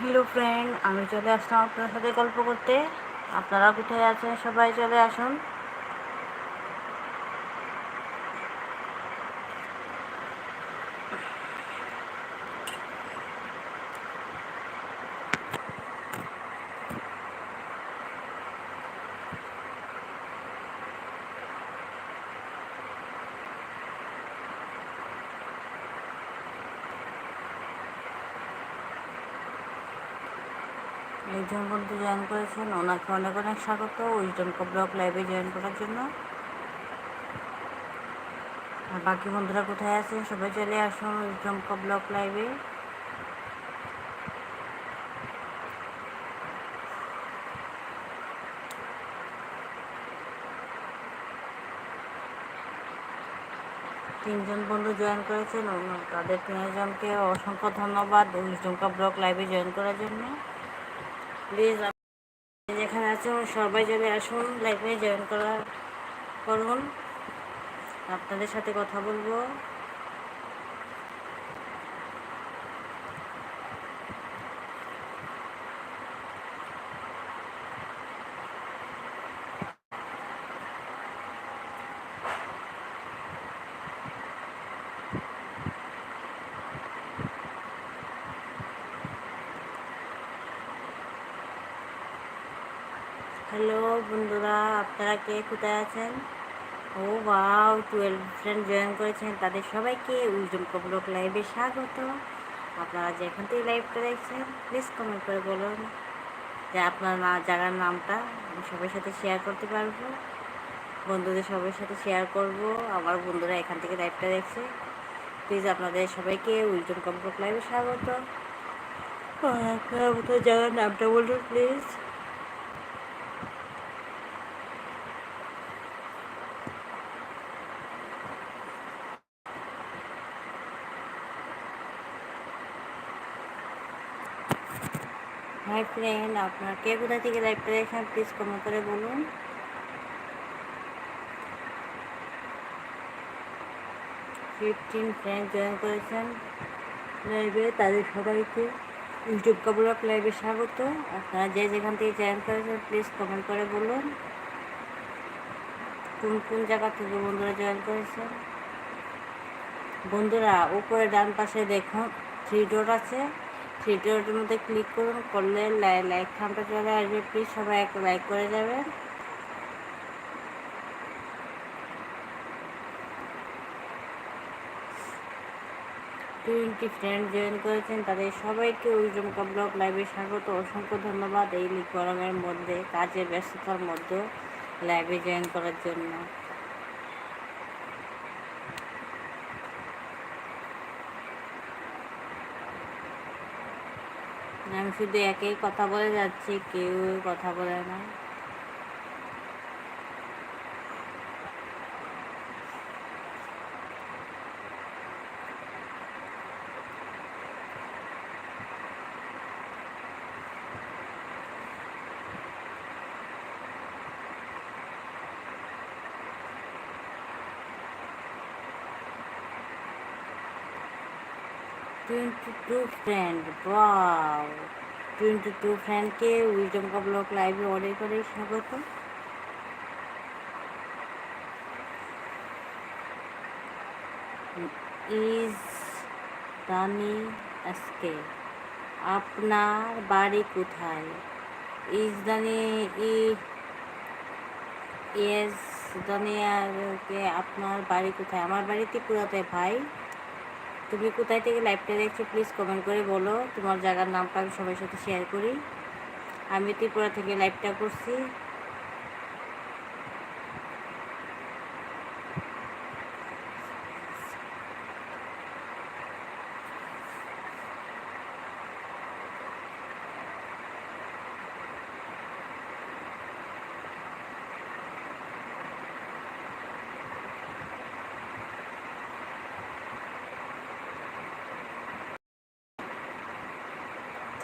Hello friend আমি চলে আসলাম আপনার সাথে গল্প করতে। আপনারা কোথায় আছেন, সবাই চলে আসুন। একজন বন্ধু জয়েন করেছেন। ওনাকে অনেক অনেক স্বাগত। উইজডম ব্লক লাইভে জয়েন করার জন্য। আর বাকি বন্ধুরা কোথায় আছেন? সবাই চলে আসুন উইজডম ব্লক লাইভে তিনজন বন্ধু জয়েন করেছেন। তাদের তিনজনকে অসংখ্য ধন্যবাদ উইজডম ব্লক লাইভে জয়েন করার জন্য। প্লিজ যেখানে আছেন সবাই চলে আসুন লাইভে জয়েন করা করুন। আপনাদের সাথে কথা বলব হ্যালো বন্ধুরা, আপনারা কে? কোথায় আছেন? ও বাও টুয়েলভ ফ্রেন্ড জয়েন করেছেন। তাদের সবাইকে উইজডম কবলক লাইভে স্বাগত। আপনারা যেখান থেকে লাইভটা দেখছেন প্লিজ কমেন্ট করে বলুন যে আপনার না, জায়গার নামটা আমি সবার সাথে শেয়ার করতে পারব। বন্ধুদের সবার সাথে শেয়ার করব। আমার বন্ধুরা এখান থেকে লাইভটা দেখছে। প্লিজ আপনাদের সবাইকে উইজডম কবলক লাইভে স্বাগত। আপনার জায়গার নামটা বলুন প্লিজ হাই ফ্রেন্ড আপনার কে কোথা থেকে লাইভটা দেখেন প্লিজ কমেন্ট করে বলুন। ফিফটিন ফ্রেন্ড জয়েন করেছেন লাইভে তাদের সবাইকে ইউটিউব কাবুলাক লাইভে স্বাগত। আপনারা যে যেখান থেকে জয়েন করেছেন প্লিজ কমেন্ট করে বলুন। কোন কোন জায়গা থেকে বন্ধুরা জয়েন করেছেন? বন্ধুরা, উপরে ডান পাশে দেখুন থ্রি ডট আছে। ডটের মধ্যে ক্লিক করুন, করলে লাইক খামটা চলে আসবে। প্লিজ সবাই একটা লাইক করে যাবেন। টোয়েন্টি ফ্রেন্ড জয়েন করেছেন, তাদের সবাইকে উইজম ব্লগ লাইভে স্বাগত। অসংখ্য ধন্যবাদ এই গরমের মধ্যে, কাজের ব্যস্ততার মধ্যে লাইভে জয়েন করার জন্য। আমি শুধু একেই কথা বলে যাচ্ছি কেউ কথা বলে না। Twenty two friend wow twenty two ফ্রেন্ডকে উইজডম কা ব্লক লাইভে অনেক অনেক স্বাগত ইজ দানি আজকে আপনার বাড়ি কোথায়? ইজ দানি ই ইয়েস দানিয়াকে আপনার বাড়ি কোথায়? আমার বাড়ি ত্রিপুরাতে, ভাই। তুমি কোথায় থেকে লাইভটা দেখছ প্লিজ কমেন্ট করে বলো। তোমার জায়গার নামটা আমি সবার সাথে শেয়ার করি। আমি ত্রিপুরা থেকে লাইভটা করছি।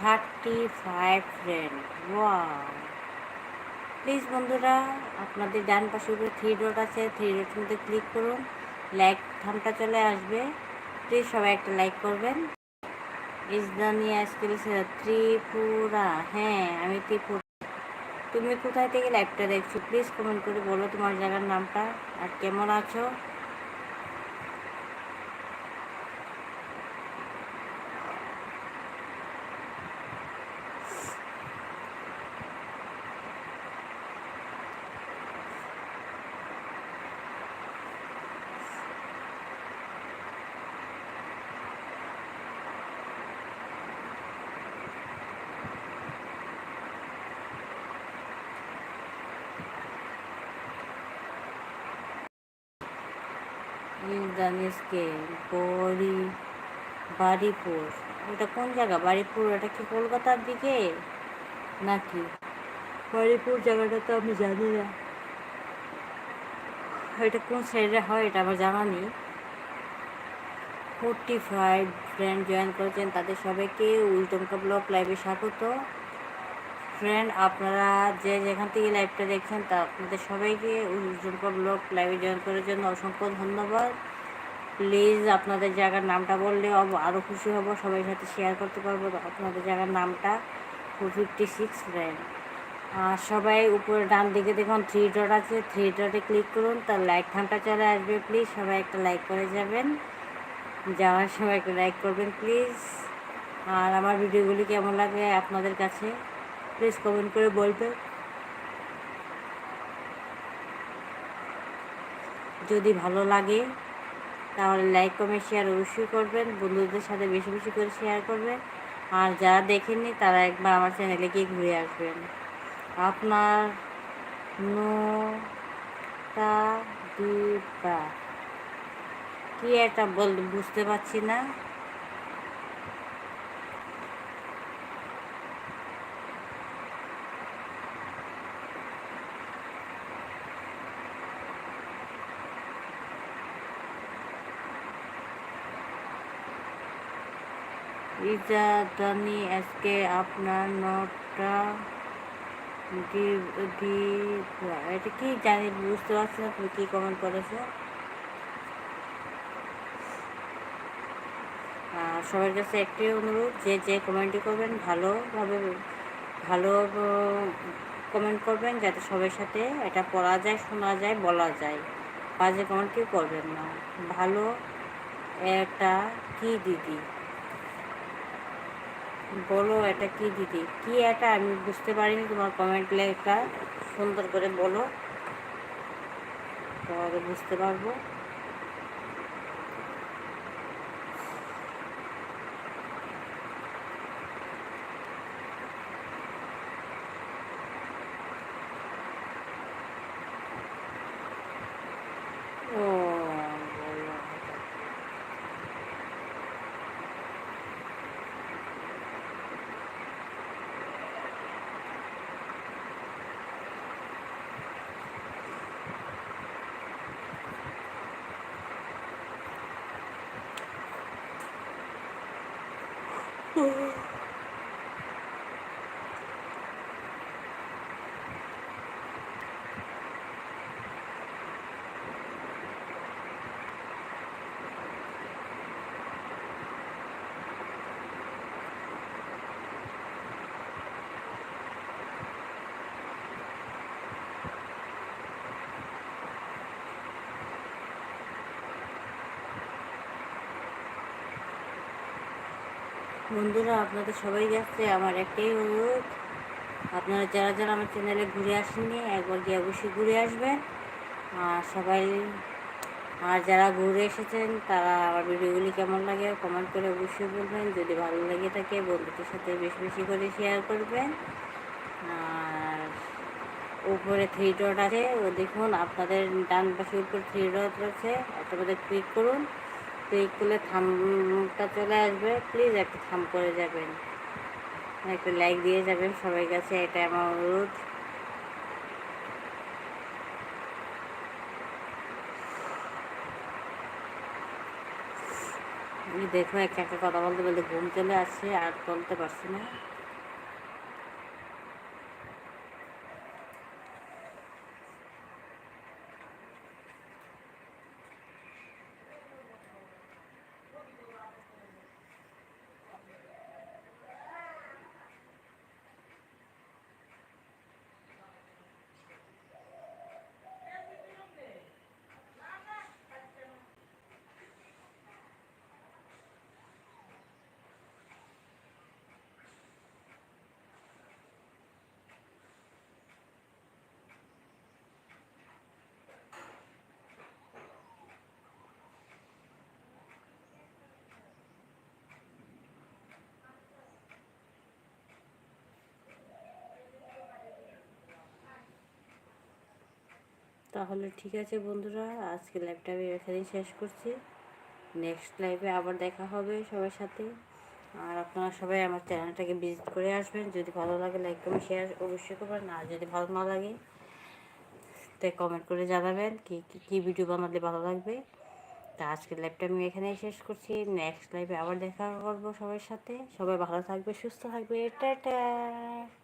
Thirty five friend wow. Please বন্ধুরা, আপনাদের ডান পাশে উপরে থ্রি ডট আছে, থ্রি ডটের মধ্যে ক্লিক করুন, লাইক থামটা চলে আসবে। প্লিজ সবাই একটা লাইক করবেন। ইসদানি আজকাল ত্রিপুরা। হ্যাঁ আমি ত্রিপুরা। তুমি কোথায় থেকে লাইভটা দেখছ? প্লিজ কমেন্ট করে বলো তোমার জায়গার নামটা আর কেমন আছো? ইন্দ্রানিসকে বড়ি বাড়িপুর এটা কোন জায়গা? বাড়িপুর এটা কি কলকাতার দিকে? নাকি? বাড়িপুর জায়গাটা তো আমি জানি না। এটা কোন সাইডে হয় এটা আমার জানা নেই। ফোরটি ফাইভ ফ্রেন্ড জয়েন করেছেন তাদের সবাইকে উল্টমকা ব্লক লাইভে স্বাগত। ফ্রেন্ড আপনারা যে যেখান থেকে লাইভটা দেখছেন, তা আপনাদের সবাইকে উজ্জ্বলকা ব্লগ লাইভে জয়েন করার জন্য অসংখ্য ধন্যবাদ। প্লিজ আপনাদের জায়গার নামটা বললে আরও খুশি হব, সবাই সাথে শেয়ার করতে পারব। আপনাদের জায়গার নামটা টু ফিফটি সিক্স ফ্রেন্ড আর সবাই উপরে ডান দিকে দেখুন থ্রি ডট আছে। থ্রি ডটে ক্লিক করুন তার লাইক থামটা চলে আসবে। প্লিজ সবাই একটা লাইক করে যাবেন। যাওয়ার সময় একটা লাইক করবেন প্লিজ আর আমার ভিডিওগুলি কেমন লাগে আপনাদের কাছে? প্লিজ কমেন্ট করে বলবেন যদি ভালো লাগে, তাহলে লাইক, কমেন্ট শেয়ার অবশ্যই করবেন। বন্ধুদের সাথে বেশি বেশি করে শেয়ার করবেন। আর যারা দেখেননি, তারা একবার আমার চ্যানেলে গিয়ে ঘুরে আসবেন। আপনার নোটা দিবা কি এটা বল বুঝতে পারছি না। ইজাদানি আজকে আপনার নোটটা এটা কি জানি, বুঝতে পারছি না তুমি কী কমেন্ট করেছ সবার কাছে একটি অনুরোধ, যে যে কমেন্টই করবেন, ভালোভাবে, ভালো কমেন্ট করবেন, যাতে সবার সাথে এটা পড়া যায়, শোনা যায়, বলা যায়। বাজে কমেন্ট কেউ করবেন না। ভালো এটা কি দিদি। বলো এটা কি দিদি? কি এটা? আমি বুঝতে পারিনি তোমার কমেন্ট লেখা সুন্দর করে বলো। তাহলে বুঝতে পারব। Oh. বন্ধুরা, আপনাদের সবাই যাচ্ছে আমার একটাই অনুরোধ। আপনারা যারা যারা আমার চ্যানেলে ঘুরে আসেননি, একবার গিয়ে অবশ্যই ঘুরে আসবেন। আর সবাই, আর যারা ঘুরে এসেছেন, তারা আমার ভিডিওগুলি কেমন লাগে কমেন্ট করে অবশ্যই বলবেন। যদি ভালো লেগে থাকে, বন্ধুদের সাথে বেশি বেশি করে শেয়ার করবেন। আর উপরে থ্রি ডট আছে, ও দেখুন, আপনাদের ডান পাশে উপরে থ্রি ডট আছে একটা ক্লিক করুন। ক্লিক করলে থামটা চলে আসবে। প্লিজ একটু থাম করে যাবেন। একটা লাইক দিয়ে যাবেন সবাই কাছে এটা আমার অনুরোধ। দেখো একটা একটা কথা বলতে বলতে ঘুম চলে আসছে, আর বলতে পারছি না। তাহলে ঠিক আছে বন্ধুরা, আজকে লাইভটা আমি এখানেই শেষ করছি। নেক্সট লাইভে আবার দেখা হবে সবার সাথে। আর আপনারা সবাই আমার চ্যানেলটাকে ভিজিট করে আসবেন। যদি ভালো লাগে লাইক কমেন্ট শেয়ার অবশ্যই করবেন। আর যদি ভালো না লাগে তাই কমেন্ট করে জানাবেন কি, কি- ভিডিও বানালে ভালো লাগবে। তা আজকের লাইভটা আমি এখানেই শেষ করছি। নেক্সট লাইভে আবার দেখা করব সবার সাথে। সবাই ভালো থাকবে, সুস্থ থাকবে। টাটা!